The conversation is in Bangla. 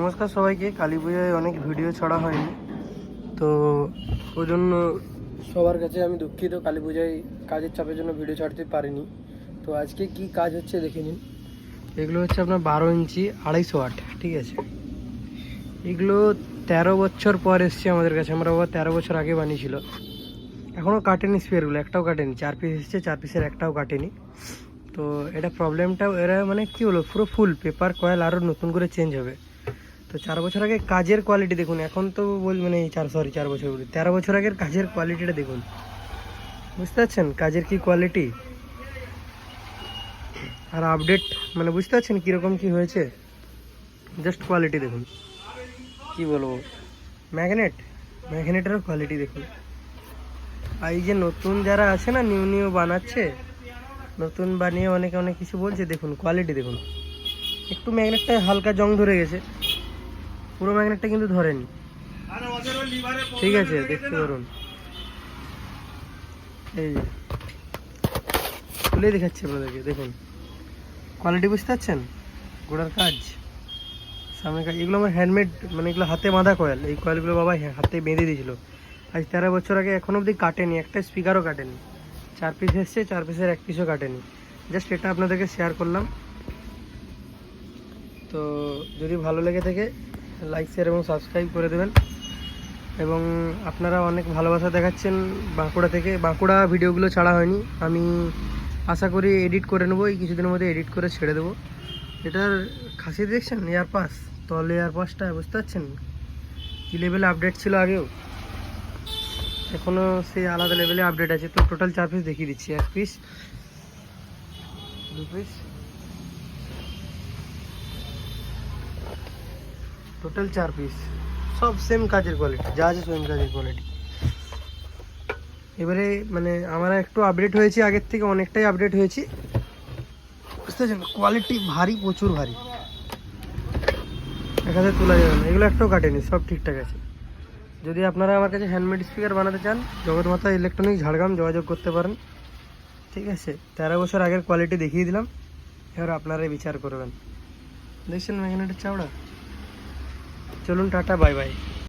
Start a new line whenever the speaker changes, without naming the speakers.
নমস্কার সবাইকে, কালী পূজায় অনেক ভিডিও ছাড়া হয়নি। তো ওই জন্য সবার কাছে আমি দুঃখিত, কালী পূজায় কাজের চাপের জন্য ভিডিও ছাড়তে পারিনি। তো আজকে কি কাজ হচ্ছে দেখে নিন। এগুলো হচ্ছে আপনার বারো ইঞ্চি, আড়াইশো আট, ঠিক আছে? এগুলো তেরো বছর পর এসছে আমাদের কাছে, আমরা বাবা তেরো বছর আগে বানিয়েছিল। এখনও কাটেনি স্পেয়ারগুলো একটাও কাটেনি। চার পিস এসছে, চার পিসের একটাও কাটেনি। তো এটা প্রবলেমটা এরা মানে কি হলো পুরো ফুল পেপার কয়েল আরও নতুন করে চেঞ্জ হবে। তো চার বছর আগে কাজের কোয়ালিটি দেখুন এখন তো বল মানে এই চার সরি চার বছর তেরো বছর আগের কাজের কোয়ালিটিটা দেখুন। বুঝতে পারছেন কাজের কি কোয়ালিটি আর আপডেট মানে বুঝতে পারছেন কীরকম কি হয়েছে? জাস্ট কোয়ালিটি দেখুন। কি বলব? ম্যাগনেট ম্যাগনেটেরও কোয়ালিটি দেখুন। আর এই যে নতুন যারা আছে না নিউ নিউ বানাচ্ছে নতুন বানিয়ে অনেকে অনেক কিছু বলছে দেখুন কোয়ালিটি দেখুন। একটু ম্যাগনেটটা হালকা জং ধরে গেছে। পুরো ম্যাগনেটটা কিন্তু ধরেনি। ঠিক আছে দেখতে পারুন এই যে। খুলে দেখাচ্ছি আপনাদেরকে দেখুন। কোয়ালিটি বুঝতে পারছেন? গোড়ার কাজ। সামনে কাজ। এগুলো আমার হ্যান্ডমেড মানে এগুলো হাতে বাঁধা কয়েল এই কয়েলগুলো বাবা হ্যাঁ, হাতে বেঁধে দিয়েছিল। আজ তেরো বছর আগে এখনও অবধি কাটেনি একটা স্পিকারও কাটেনি। চার পিস এসছে চার পিসের এক পিসও কাটেনি। জাস্ট এটা আপনাদেরকে শেয়ার করলাম। তো যদি ভালো লেগে থাকে লাইক শেয়ার এবং সাবস্ক্রাইব করে দেবেন। এবং আপনারা অনেক ভালোবাসা দেখাচ্ছেন বাঁকুড়া থেকে। বাঁকুড়া ভিডিওগুলো ছাড়া হয়নি। আমি আশা করি এডিট করে নেব। এই কিছুদিনের মধ্যে এডিট করে ছেড়ে দেবো। এটার খাসি দেখছেন এয়ারপাস তলে এয়ারপাসটা বুঝতে পারছেন? কী লেভেলে আপডেট ছিল আগেও? এখনও সেই আলাদা লেভেলে আপডেট আছে। তো টোটাল চার পিস দেখিয়ে দিচ্ছি। এক পিস দু পিস টোটাল চার পিস সব সেম কাজের কোয়ালিটি যা আছে সেম কাজের কোয়ালিটি এবারে মানে আমরা একটু আপডেট হয়েছি, আগের থেকে অনেকটাই আপডেট হয়েছি। বুঝতে পারছেন? কোয়ালিটি ভারী, প্রচুর ভারী। এখানে তোলা যাবে না। এগুলো একটাও কাটেনি, সব ঠিকঠাক আছে। যদি আপনারা আমার কাছে হ্যান্ডমেড স্পিকার বানাতে চান, জগৎমাতা ইলেকট্রনিক ঝাড়গ্রাম, যোগাযোগ করতে পারেন। ঠিক আছে? তেরো বছর আগের কোয়ালিটি দেখিয়ে দিলাম। এবার আপনারাই বিচার করবেন। দেখছেন ম্যাগনেটের চাওড়া চলুন টাটা বাই বাই